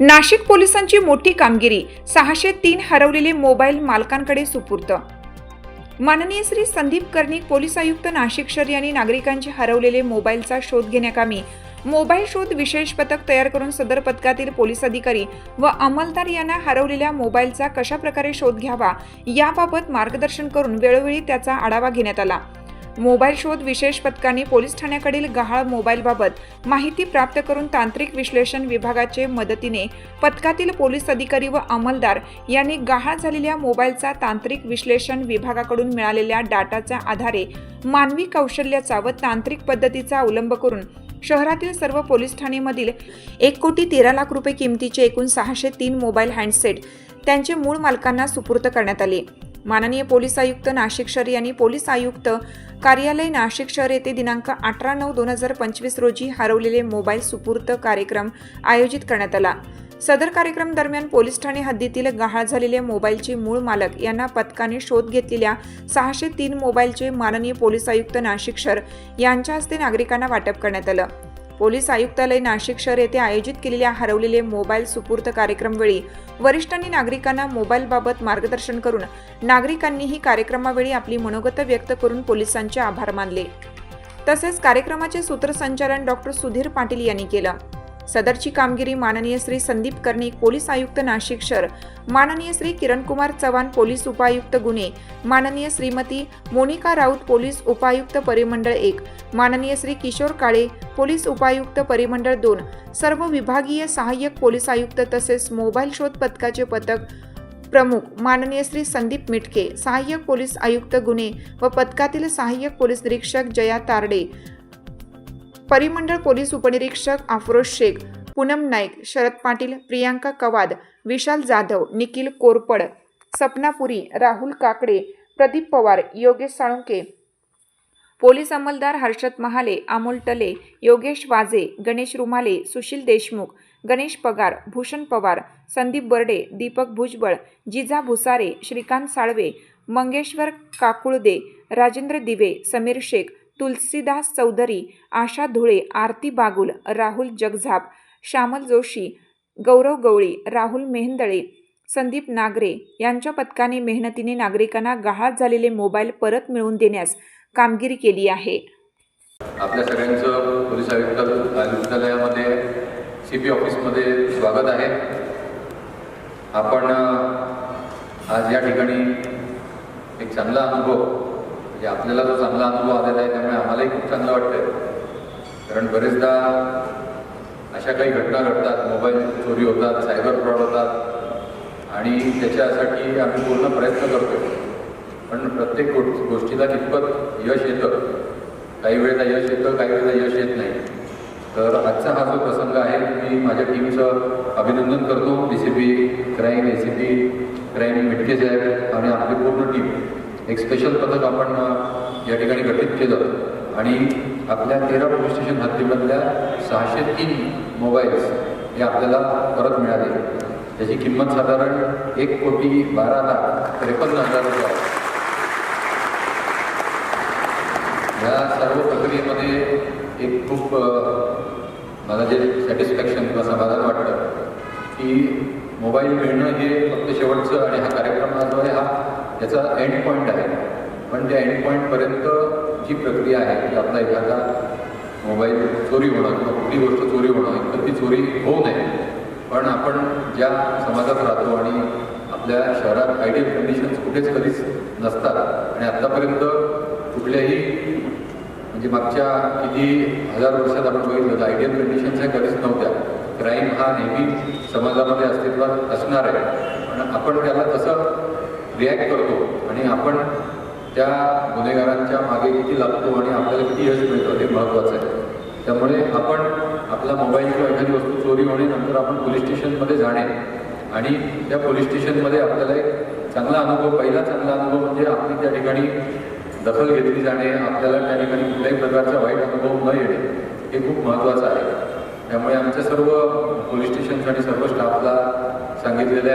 नाशिक पोलिसांची मोठी कामगिरी सहाशे तीन हरवलेले मोबाईल मालकांकडे सुपूर्त माननीय श्री संदीप कर्णिक पोलीस आयुक्त नाशिक शहर यांनी नागरिकांचे हरवलेले मोबाईलचा शोध घेण्याकामी मोबाईल शोध विशेष पथक तयार करून सदर पथकातील पोलीस अधिकारी व अंमलदार यांना हरवलेल्या मोबाईलचा कशा प्रकारे शोध घ्यावा याबाबत मार्गदर्शन करून वेळोवेळी त्याचा आढावा घेण्यात आला. मोबाईल शोध विशेष पथकाने पोलीस ठाण्याकडील गहाळ मोबाईलबाबत माहिती प्राप्त करून तांत्रिक विश्लेषण विभागाचे मदतीने पथकातील पोलीस अधिकारी व अंमलदार यांनी गहाळ झालेल्या मोबाईलचा तांत्रिक विश्लेषण विभागाकडून मिळालेल्या डाटाच्या आधारे मानवी कौशल्याचा व तांत्रिक पद्धतीचा अवलंब करून शहरातील सर्व पोलीस ठाणेमधील एक कोटी तेरा लाख रुपये किमतीचे एकूण सहाशे तीन मोबाईल हँडसेट त्यांचे मूळ मालकांना सुपूर्त करण्यात आले. माननीय पोलीस आयुक्त नाशिक शहर यांनी पोलीस आयुक्त कार्यालय नाशिक शहर येथे दिनांक अठरा नऊ दोन हजार पंचवीस रोजी हरवलेले मोबाईल सुपूर्त कार्यक्रम आयोजित करण्यात आला. सदर कार्यक्रम दरम्यान पोलीस ठाणे हद्दीतील गहाळ झालेले मोबाईलचे मूळ मालक यांना पथकाने शोध घेतलेल्या सहाशे तीन मोबाईलचे माननीय पोलीस आयुक्त नाशिक शहर यांच्या हस्ते नागरिकांना वाटप करण्यात आलं. पोलीस आयुक्तालय नाशिक शहर येथे आयोजित केलेल्या हरवलेले मोबाईल सुपूर्त कार्यक्रमवेळी वरिष्ठांनी नागरिकांना मोबाईलबाबत मार्गदर्शन करून नागरिकांनीही कार्यक्रमावेळी आपली मनोगत व्यक्त करून पोलिसांचे आभार मानले. तसेच कार्यक्रमाचे सूत्रसंचालन डॉक्टर सुधीर पाटील यांनी केलं. सदरची कामगिरी माननीय श्री संदीप कर्णिक पोलीस आयुक्त नाशिक शहर. माननीय श्री किरणकुमार चव्हाण पोलीस उपायुक्त गुन्हे. माननीय श्रीमती मोनिका राऊत पोलीस उपायुक्त परिमंडळ एक. माननीय श्री किशोर काळे पोलीस उपायुक्त परिमंडळ दोन. सर्व विभागीय सहाय्यक पोलीस आयुक्त तसेच मोबाईल शोध पथकाचे पथक प्रमुख माननीय श्री संदीप मिटके सहाय्यक पोलीस आयुक्त गुन्हे व पथकातील सहाय्यक पोलीस निरीक्षक जया तारडे. परिमंडळ पोलीस उपनिरीक्षक अफरोज शेख पूनम नाईक शरद पाटील प्रियांका कवाद विशाल जाधव निखिल कोरपड सपनापुरी राहुल काकडे प्रदीप पवार योगेश साळुंके. पोलीस अंमलदार हर्षद महाले अमोल टले योगेश वाजे गणेश रुमाले सुशील देशमुख गणेश पगार भूषण पवार संदीप बर्डे दीपक भुजबळ जिजा भुसारे श्रीकांत साळवे मंगेश्वर काकुळदे राजेंद्र दिवे समीर शेख तुलसीदास चौधरी आशा धुळे आरती बागुल राहुल जगझाप श्यामल जोशी गौरव गवळी राहुल मेहंदळे संदीप नागरे यांच्या पथकाने मेहनतीने नागरिकांना गहाळ झालेले मोबाईल परत मिळवून देण्यास कामगिरी केली आहे. आपल्या सगळ्यांचं पोलीस आयुक्त आयुक्तालयामध्ये सी पी ऑफिसमध्ये स्वागत आहे. आपण आज या ठिकाणी एक चांगला अनुभव म्हणजे आपल्याला जो चांगला अनुभव आलेला आहे त्यामुळे आम्हालाही खूप चांगलं वाटतंय. कारण बरेचदा अशा काही घटना घडतात. मोबाईल चोरी होतात सायबर फ्रॉड होतात. आणि त्याच्यासाठी आम्ही पूर्ण प्रयत्न करतो पण प्रत्येक गो गोष्टीला कितपत यश येतं? काही वेळेला यश येतं काही वेळेला यश येत नाही. तर आजचा हा जो प्रसंग आहे मी माझ्या टीमचं अभिनंदन करतो. D C P crime A C P crime Mitke साहेब आणि आपली पूर्ण टीम एक स्पेशल पथक आपण या ठिकाणी गठीत केलं. आणि आपल्या तेरा पोलीस स्टेशन हद्दीमधल्या सहाशे तीन मोबाईल्स हे आपल्याला परत मिळाले. त्याची किंमत साधारण एक कोटी बारा लाख त्रेपन्न हजार रुपये या सर्व प्रक्रियेमध्ये एक खूप मला जे सॅटिस्फॅक्शन किंवा समाधान वाटतं की मोबाईल मिळणं हे फक्त शेवटचं आणि हा कार्यक्रम जो आहे. हा त्याचा एंड पॉईंट आहे. पण त्या एंड पॉईंटपर्यंत जी प्रक्रिया आहे की आपला एखादा मोबाईल चोरी होणं किंवा कुठली गोष्ट चोरी होणं तर ती चोरी होऊ नये. पण आपण ज्या समाजात राहतो आणि आपल्या शहरात आयडियल कंडिशन्स कुठेच कधीच नसतात आणि आत्तापर्यंत कुठल्याही म्हणजे मागच्या किती हजार वर्षात आपण बघितलं तर आयडियल कंडिशन्स ह्या कधीच नव्हत्या. क्राईम हा नेहमी समाजामध्ये अस्तित्वात असणार आहे. पण आपण त्याला तसं रिॲक्ट करतो. आणि आपण त्या गुन्हेगारांच्या मागे किती लागतो आणि आपल्याला किती यश मिळतं हे महत्त्वाचं आहे. त्यामुळे आपण आपला मोबाईल किंवा एखादी वस्तू चोरी होणे नंतर आपण पोलीस स्टेशनमध्ये जाणे आणि त्या पोलीस स्टेशनमध्ये आपल्याला एक चांगला अनुभव पहिला चांगला अनुभव म्हणजे आपली त्या ठिकाणी दखल घेतली जाणे आपल्याला त्या ठिकाणी कुठल्याही प्रकारचा वाईट अनुभव न येणे हे खूप महत्त्वाचं आहे. त्यामुळे आमच्या सर्व पोलीस स्टेशनसाठी सर्व स्टाफला सांगितलेलं आहे.